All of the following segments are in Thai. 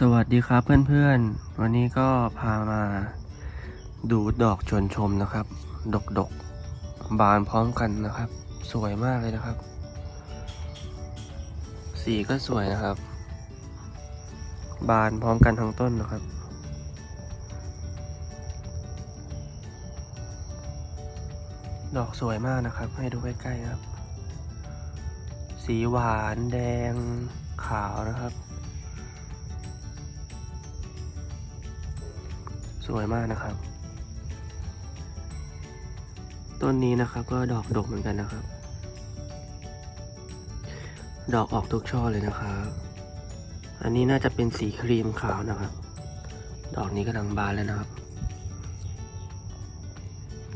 สวัสดีครับเพื่อนๆ วันนี้ก็พามาดูดอกชวนชมนะครับ ดกดกบานพร้อมกันนะครับ สวยมากเลยนะครับ สีก็สวยนะครับ บานพร้อมกันทั้งต้นนะครับ ดอกสวยมากนะครับ ให้ดูใกล้ๆนะครับ สีหวานแดงขาวนะครับ สวยมากนะครับ ต้นนี้นะครับก็ดอกดกเหมือนกันนะครับ ดอกออกทุกช่อเลยนะครับ อันนี้น่าจะเป็นสีครีมขาวนะครับ ดอกนี้กำลังบานแล้วนะครับ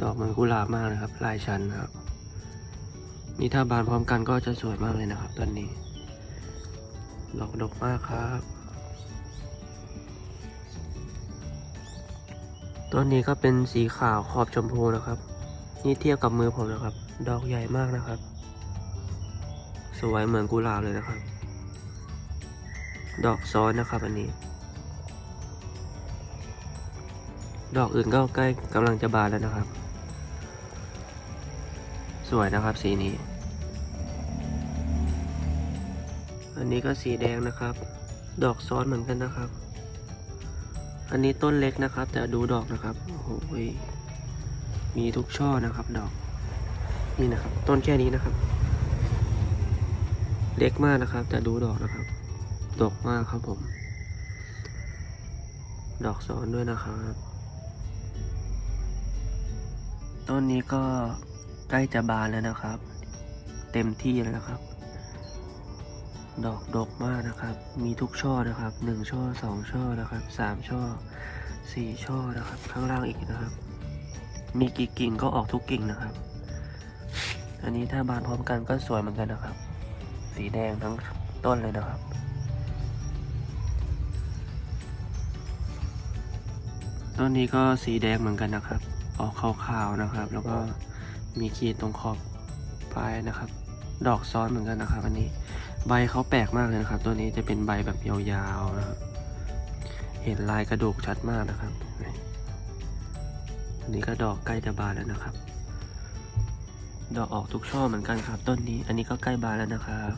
ดอกเหมือนกุหลาบมากนะครับ ลายชันนะครับ นี่ถ้าบานพร้อมกันก็จะสวยมากเลยนะครับ ต้นนี้ ดอกดกมากครับ ต้นนี้ก็เป็นสีขาวขอบชมพูนะครับ นี่เทียบกับมือผมนะครับ ดอกใหญ่มากนะครับ สวยเหมือนกุหลาบเลยนะครับ ดอกซ้อนนะครับอันนี้ ดอกอื่นก็ใกล้กำลังจะบานแล้วนะครับ สวยนะครับสีนี้ อันนี้ก็สีแดงนะครับ ดอกซ้อนเหมือนกันนะครับ อันนี้ต้นเล็กนะครับ แต่ดูดอกนะครับ โอ้โหยมีทุกช่อนะครับ ดอก นี่นะครับ ต้นแค่นี้นะครับ เล็กมากนะครับ แต่ดูดอกนะครับ ดอกมากครับผม ดอกซ้อนด้วยนะครับ ต้นนี้ก็ใกล้จะบานแล้วนะครับ เต็มที่แล้วนะครับ ดอกดกมากนะครับ มีทุกช่อนะครับหนึ่งช่อสองช่อนะครับสามช่อสี่ช่อนะครับ ข้างล่างอีกนะครับ มีกี่กิ่งก็ออกทุกกิ่งนะครับ อันนี้ถ้าบานพร้อมกันก็สวยเหมือนกันนะครับ สีแดงทั้งต้นเลยนะครับ ต้นนี้ก็สีแดงเหมือนกันนะครับ ออกขาวๆนะครับ แล้วก็มีขีดตรงขอบปลายนะครับ ดอกซ้อนเหมือนกันนะครับ อันนี้ ใบเขาแปลกมากเลยนะครับ ตัวนี้จะเป็นใบแบบยาวๆนะครับ เห็นลายกระดูกชัดมากนะครับอันนี้ก็ดอกใกล้จะบานแล้วนะครับ ดอกออกทุกช่อเหมือนกันครับ ต้นนี้ อันนี้ก็ใกล้บานแล้วนะครับ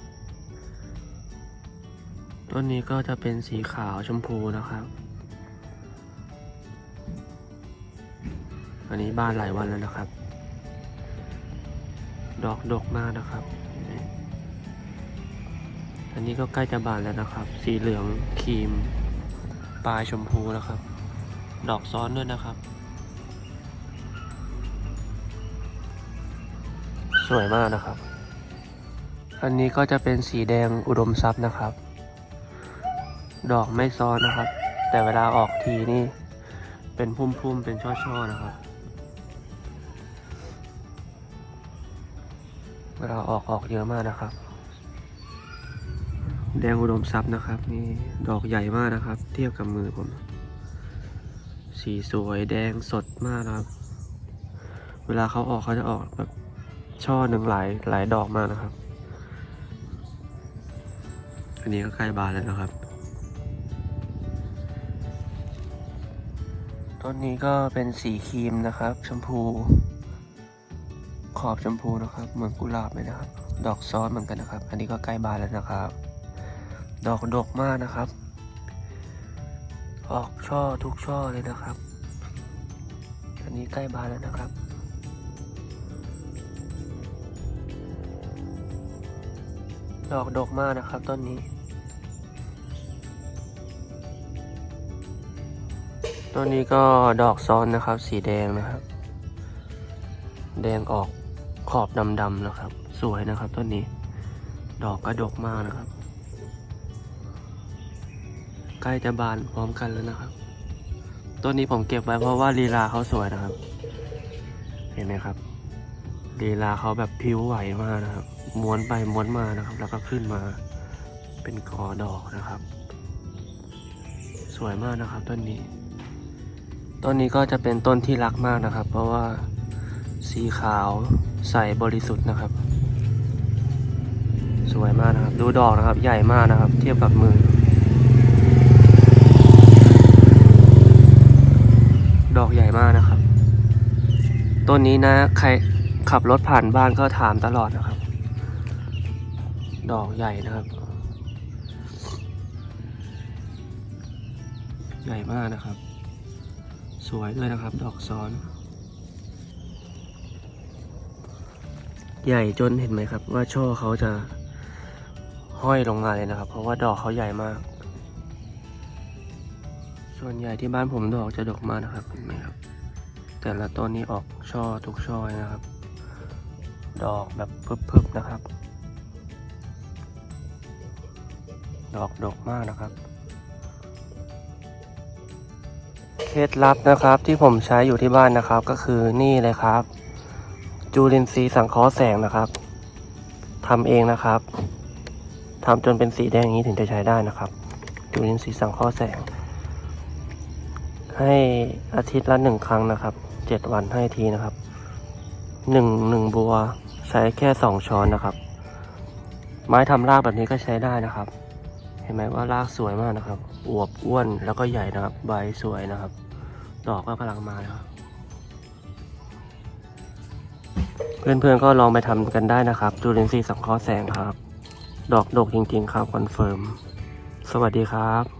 ต้นนี้ก็จะเป็นสีขาวชมพูนะครับ อันนี้บานหลายวันแล้วนะครับ ดอกดกมากนะครับ อันนี้ก็ใกล้จะบานแล้วนะครับ สีเหลืองครีม ปลายชมพูนะครับ ดอกซ้อนด้วยนะครับ สวยมากนะครับ อันนี้ก็จะเป็นสีแดงอุดมทรัพย์นะครับ ดอกไม่ซ้อนนะครับ แต่เวลาออกทีนี่เป็นพุ่มๆ เป็นช่อๆ นะครับ เวลาออกออกเยอะมากนะครับ แดงอุดมทรัพย์นะครับ นี่ดอกใหญ่มากนะครับ เทียบกับมือผม สีสวยแดงสดมากนะครับ เวลาเขาออกเขาจะออกแบบช่อหนึ่งหลายหลายดอกมากนะครับ อันนี้ก็ใกล้บานแล้วนะครับ ต้นนี้ก็เป็นสีครีมนะครับ ชมพู ขอบชมพูนะครับ เหมือนกุหลาบเลยนะครับ ดอกซ้อนเหมือนกันนะครับ อันนี้ก็ใกล้บานแล้วนะครับ ดอกดกมากนะครับ ออกช่อทุกช่อเลยนะครับ อันนี้ใกล้บานแล้วนะครับ ดอกดกมากนะครับต้นนี้ต้นนี้ก็ดอกซ้อนนะครับ สีแดงนะครับ แดงออกขอบดำๆนะครับ สวยนะครับต้นนี้ ดอกก็ดกมากนะครับ ใกล้จะบานพร้อมกันแล้วนะครับ ต้นนี้ผมเก็บไว้เพราะว่าลีลาเขาสวยนะครับ เห็นไหมครับลีลาเขาแบบพิ้วไหวมากนะครับ ม้วนไปม้วนมานะครับ แล้วก็ขึ้นมาเป็นกอดอกนะครับ สวยมากนะครับต้นนี้ ต้นนี้ก็จะเป็นต้นที่รักมากนะครับ เพราะว่าสีขาวใสบริสุทธิ์นะครับ สวยมากนะครับ ดูดอกนะครับ ใหญ่มากนะครับ เทียบกับมือ ดอกใหญ่มากนะครับ ต้นนี้นะ ใครขับรถผ่านบ้านก็ถามตลอดนะครับ ดอกใหญ่นะครับ ใหญ่มากนะครับ สวยด้วยนะครับ ดอกซ้อน ใหญ่จนเห็นไหมครับ ว่าช่อเขาจะห้อยลงมาเลยนะครับ เพราะว่าดอกเขาใหญ่มาก ส่วนใหญ่ที่บ้านผมดอกจะดกมากนะครับเห็นไหมครับ แต่ละต้นนี้ออกช่อทุกช่อยนะครับ ดอกแบบพึบๆนะครับ ดอกดกมากนะครับ เคล็ดลับนะครับที่ผมใช้อยู่ที่บ้านนะครับก็คือนี่เลยครับ จูลินทรีย์สังเคราะห์แสงนะครับทำเองนะครับทำจนเป็นสีแดงอย่างนี้ถึงจะใช้ได้นะครับ จูลินทรีย์สังเคราะห์แสง ให้อาทิตย์ละหนึ่งครั้งนะครับเจ็ดวันให้ทีนะครับหนึ่งหนึ่งบัวใช้แค่สองช้อนนะครับ ไม้ทำรากแบบนี้ก็ใช้ได้นะครับ เห็นไหมว่ารากสวยมากนะครับ อวบอ้วนแล้วก็ใหญ่นะครับ ใบสวยนะครับ ดอกก็กำลังมาแล้วครับเพื่อนๆก็ลองไปทำกันได้นะครับจุลินทรีย์สังเคราะห์แสงครับ ดอกดกจริงๆครับคอนเฟิร์ม สวัสดีครับ